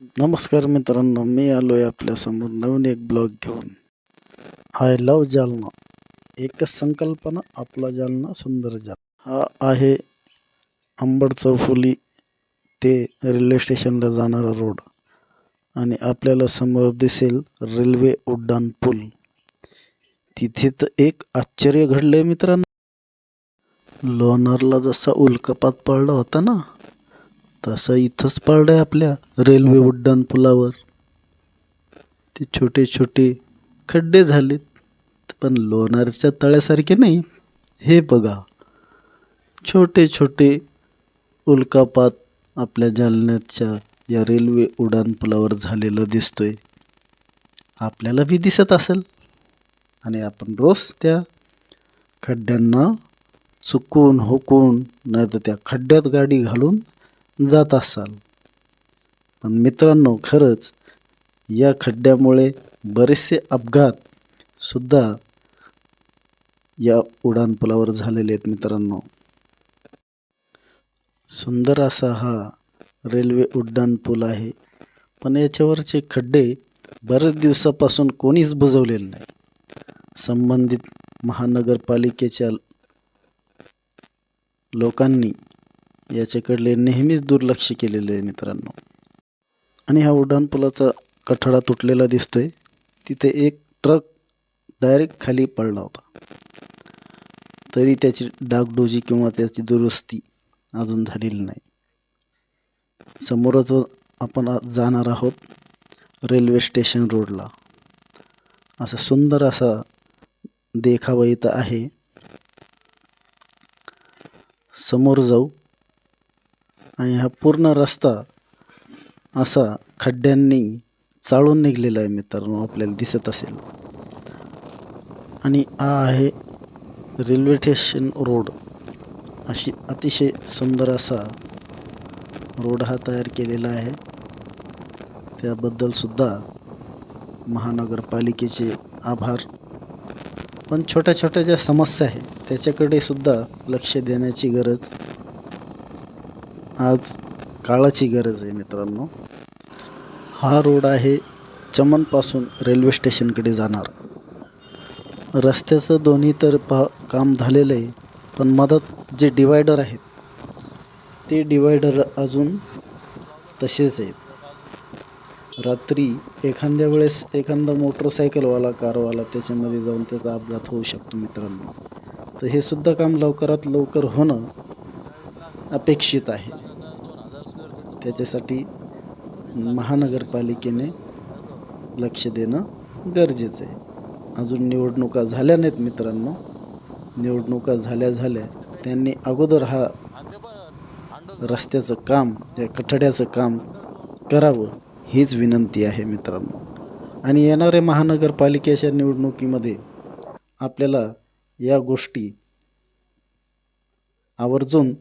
नमस्कार मित्रांनो मी आलो आहे आपल्यासमोर नवीन एक ब्लॉग घेऊन. I love Jalna. एकच संकल्पना आपला जालना सुंदर जालना हा आहे अंबड चौफुली ते रेल्वे स्टेशनला जाणारा रोड आणि आपल्याला समोर दिसेल रेल्वे उड्डाण पूल. तिथे तर एक आश्चर्य घडलंय मित्रांनो. लोणारला जसा उल्कापात पडला होता ना तसं इथंच पडलंय आपल्या रेल्वे उड्डाण पुलावर. ते छोटे छोटे खड्डे झालेत पण लोणारच्या तळ्यासारखे नाही. हे बघा छोटे छोटे उल्कापात आपल्या जालन्याच्या या रेल्वे उड्डाण पुलावर झालेलं दिसतोय. आपल्याला बी दिसत असेल. आणि आपण रोज त्या खड्ड्यांना चुकून हुकून नाही तर त्या खड्ड्यात गाडी घालून जात असाल. पण मित्रांनो खरंच या खड्ड्यामुळे बरेचसे अपघात सुद्धा या उड्डाणपुलावर झालेले आहेत मित्रांनो. सुंदर असा हा रेल्वे उड्डाणपूल आहे. पण याच्यावरचे खड्डे बरेच दिवसापासून कोणीच बुजवलेले नाही. संबंधित महानगरपालिकेच्या लोकांनी याच्याकडले नेहमीच दुर्लक्ष केलेले आहे मित्रांनो. आणि हा उड्डाणपुलाचा कठडा तुटलेला दिसतोय. तिथे एक ट्रक डायरेक्ट खाली पडला होता. तरी त्याची डागडोजी किंवा त्याची दुरुस्ती अजून झालेली नाही. समोरच आपण जाणार आहोत रेल्वे स्टेशन रोडला. असा सुंदर असा देखावा इथं आहे. समोर जाऊ. आणि हा पूर्ण रस्ता असा खड्ड्यांनी चाळून निघलेला आहे मित्रांनो आपल्याला दिसत असेल. आणि हा आहे रेल्वे स्टेशन रोड. अशी अतिशय सुंदर असा रोड हा तयार केलेला आहे. त्याबद्दलसुद्धा महानगरपालिकेचे आभार. पण छोट्या छोट्या ज्या समस्या आहेत त्याच्याकडे सुद्धा लक्ष देण्याची गरज आज काळाची गरज आहे मित्रांनो. हा रोड आहे चमनपासून रेल्वे स्टेशनकडे जाणार. रस्त्याचं दोन्ही तर पा काम झालेलं आहे पण मधात जे डिवायडर आहेत ते डिवायडर अजून तसेच आहेत. रात्री एखाद्या वेळेस एखादा मोटरसायकलवाला कारवाला त्याच्यामध्ये जाऊन त्याचा अपघात होऊ शकतो मित्रांनो. तर हे सुद्धा काम लवकरात लवकर होणं अपेक्षित आहे. त्याच्यासाठी महानगरपालिकेने लक्ष देणं गरजेचं आहे. अजून निवडणुका झाल्या नाहीत मित्रांनो. निवडणुका झाल्या झाल्या त्यांनी अगोदर हा रस्त्याचं काम या कठड्याचं काम करावं हीच विनंती आहे मित्रांनो. आणि येणाऱ्या महानगरपालिकेच्या निवडणुकीमध्ये आपल्याला या गोष्टी आवर्जून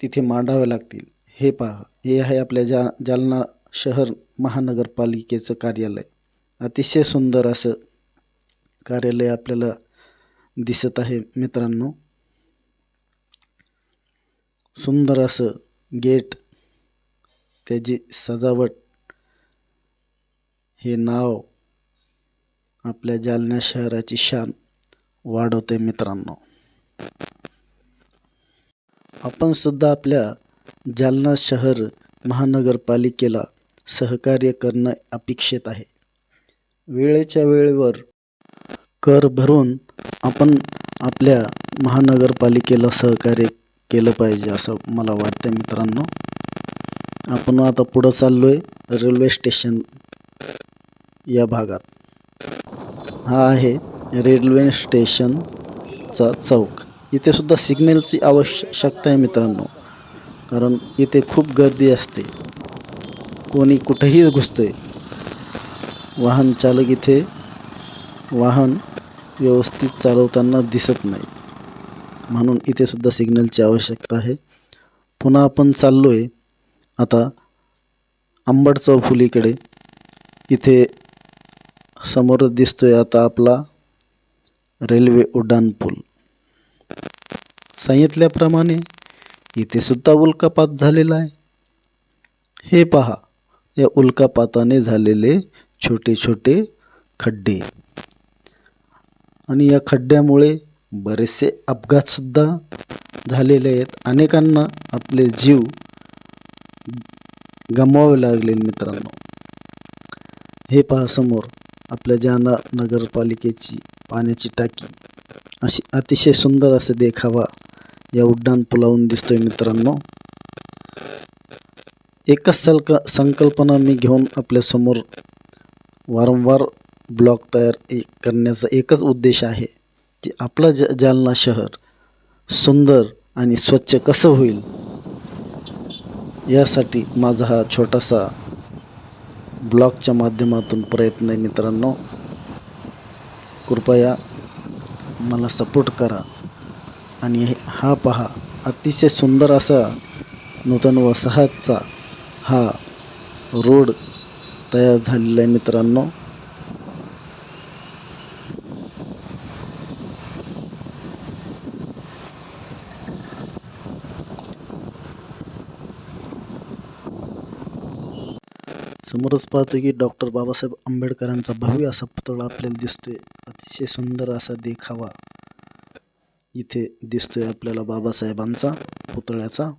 तिथे मांडाव्या लागतील. हे पहा हे आहे आपल्या जा जालना शहर महानगरपालिकेचं कार्यालय. अतिशय सुंदर असं कार्यालय आपल्याला दिसत आहे मित्रांनो. सुंदर असं गेट त्याची सजावट हे नाव आपल्या जालना शहराची शान वाढवते मित्रांनो. आपण सुद्धा आपल्या जालना शहर महानगरपालिकेला सहकार्य करणं अपेक्षित आहे. वेळेच्या वेळेवर कर भरून आपण आपल्या महानगरपालिकेला सहकार्य केलं पाहिजे असं मला वाटतं मित्रांनो. आपण आता पुढं चाललो आहे रेल्वे स्टेशन या भागात. हा आहे रेल्वे स्टेशनचा चौक. इथे सुद्धा सिग्नलची आवश्यकता आहे मित्रांनो. कारण इथे खूप गर्दी असते. कोणी कुठेही घुसते वाहन चालक इथे वाहन व्यवस्थित चालवताना दिसत नाही. म्हणून इथे सुद्धा सिग्नलची आवश्यकता आहे. पुन्हा आपण चाललो आहे आता आंबट चौफुलीकडे इथे समोरच दिसतोय आता आपला रेल्वे उड्डाणपूल सांगितल्याप्रमाणे इथे सुद्धा उल्कापात झालेला आहे. हे पहा या उल्कापाताने झालेले छोटे छोटे खड्डे. आणि या खड्ड्यामुळे बरेचसे अपघातसुद्धा झालेले आहेत. अनेकांना आपले जीव गमवावे लागले मित्रांनो. हे पहा समोर आपल्या जाना नगरपालिकेची पाण्याची टाकी. अशी अतिशय सुंदर असे देखावा या उड्डाण पुलावून दिसतोय मित्रांनो. एकच सलक संकल्पना मी घेऊन आपल्यासमोर वारंवार ब्लॉग तयार ए- करण्याचा एकच उद्देश आहे की आपलं ज जालना शहर सुंदर आणि स्वच्छ कसं होईल? यासाठी माझा हा छोटासा ब्लॉगच्या माध्यमातून प्रयत्न आहे मित्रांनो. कृपया मला सपोर्ट करा. आणि हे- हा पहा अतिशय सुंदर असा नूतन वसाहतचा हा रोड तयार झालेला आहे मित्रांनो. समोरच पाहतो की डॉक्टर बाबासाहेब आंबेडकरांचा भव्य असा पुतळा आपल्याला दिसतोय. अतिशय सुंदर असा देखावा. इथे दिसतोय आपल्याला बाबासाहेबांचा पुतळ्याचा.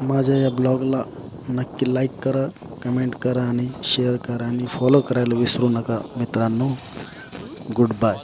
माझ्या या ब्लॉगला नक्की लाईक करा कमेंट करा आणि शेअर करा आणि फॉलो करायला विसरू नका मित्रांनो. Good bye